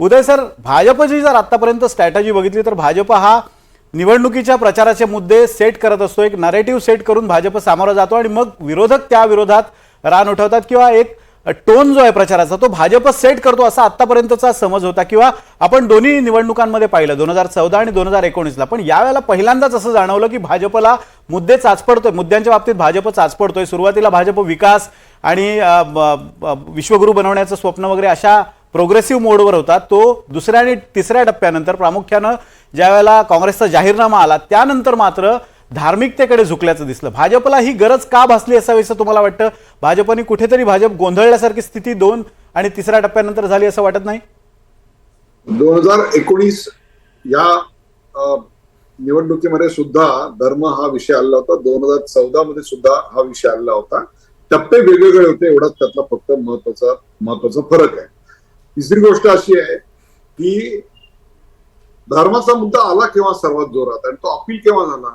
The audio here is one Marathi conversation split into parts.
उदय सर भाजपची जर आतापर्यंत स्ट्रॅटजी बघितली तर भाजप हा निवडणुकीच्या प्रचाराचे मुद्दे सेट करत असतो. एक नरेटिव्ह सेट करून भाजप सामोरा जातो आणि मग विरोधक त्या विरोधात रान उठवतात किंवा एक टोन जो आहे प्रचाराचा तो भाजप सेट करतो असा आतापर्यंतचा समज होता किंवा आपण दोन्ही निवडणुकांमध्ये पाहिलं दोन हजार चौदा आणि दोन हजार एकोणीसला. पण यावेळेला पहिल्यांदाच असं जाणवलं की भाजपला मुद्दे चाचपडतोय. मुद्द्यांच्या बाबतीत भाजप चाचपडतोय. सुरुवातीला भाजप विकास आणि विश्वगुरू बनवण्याचं स्वप्न वगैरे अशा प्रोग्रेसिव्ह मोडवर होता. तो दुसऱ्या आणि तिसऱ्या टप्प्यानंतर प्रामुख्यानं ज्यावेळेला काँग्रेसचा जाहीरनामा आला त्यानंतर मात्र धार्मिकतेकडे झुकल्याचं दिसलं. भाजपला ही गरज का भासली असावी असं तुम्हाला वाटतं? भाजपने कुठेतरी भाजप गोंधळल्यासारखी स्थिती दोन आणि तिसऱ्या टप्प्यानंतर झाली असं वाटत नाही? दोन हजार एकोणीस या निवडणुकीमध्ये सुद्धा धर्म हा विषय आला होता. दोन हजार चौदा मध्ये सुद्धा हा विषय आला होता. टप्पे वेगवेगळे होते एवढाच त्यातला फक्त महत्त्वाचा महत्त्वाचा फरक आहे. तिसरी गोष्ट अशी आहे की धर्माचा मुद्दा आला केव्हा सर्वात जोरात आणि तो अपील केव्हा झाला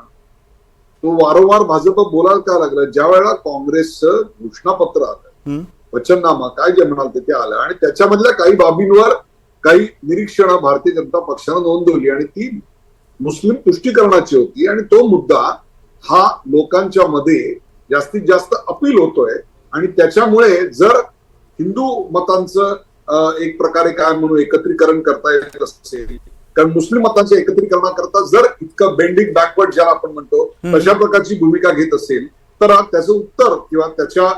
तो वारंवार भाजप बोलायला का लागलं ज्या वेळेला काँग्रेसचं घोषणापत्र आलं? वचननामा काय जे म्हणाल ते आलं आणि त्याच्यामधल्या काही बाबींवर काही निरीक्षणं भारतीय जनता पक्षानं नोंदवली आणि ती मुस्लिम तुष्टीकरणाची होती आणि तो मुद्दा हा लोकांच्या मध्ये जास्तीत जास्त अपील होतोय आणि त्याच्यामुळे जर हिंदू मतांचं एक प्रकारे काय म्हणून एकत्रीकरण करता येत असेल. कारण मुस्लिम मतांच्या एकत्रीकरणाकरता जर इतकं बेंडिंग बॅकवर्ड ज्याला आपण म्हणतो. तशा प्रकारची भूमिका घेत असेल तर त्याचं उत्तर किंवा त्याच्या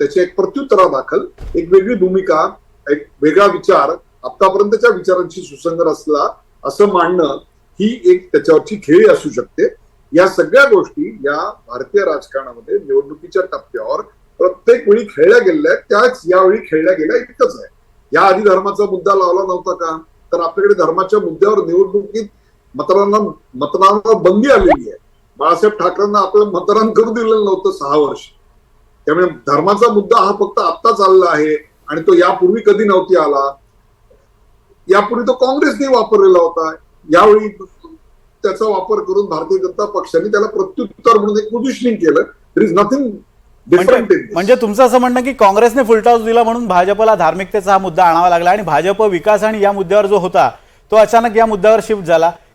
त्याच्या एक प्रत्युत्तरादाखल एक वेगळी भूमिका एक वेगळा विचार आतापर्यंतच्या विचारांशी सुसंगत असला असं मांडणं ही एक त्याच्यावरची खेळी असू शकते. या सगळ्या गोष्टी या भारतीय राजकारणामध्ये निवडणुकीच्या टप्प्यावर प्रत्येक वेळी खेळल्या गेलेल्या आहेत त्याच यावेळी खेळल्या गेल्या इतकंच आहे. या आधी धर्माचा मुद्दा लावला नव्हता का? तर आपल्याकडे धर्माच्या मुद्द्यावर निवडणुकीत मतदारांना मतदानावर बंदी आलेली आहे. बाळासाहेब ठाकरेंना आपलं मतदान करू दिलेलं नव्हतं सहा वर्ष. त्यामुळे धर्माचा मुद्दा हा फक्त आत्ता चालला आहे आणि तो यापूर्वी कधी नव्हती आला. यापूर्वी तो काँग्रेसने वापरलेला होता. यावेळी त्याचा वापर करून भारतीय जनता पक्षाने त्याला प्रत्युत्तर म्हणून एक पोझिशनिंग केलं. दर इज नथिंग म्हणजे तुमचं असं म्हणणं की काँग्रेसने फुलटॉस दिला म्हणून भाजपला धार्मिकतेचा हा मुद्दा आणावा लागला आणि भाजप विकास आणि या मुद्द्यावर जो होता तो अचानक या मुद्द्यावर शिफ्ट झाला.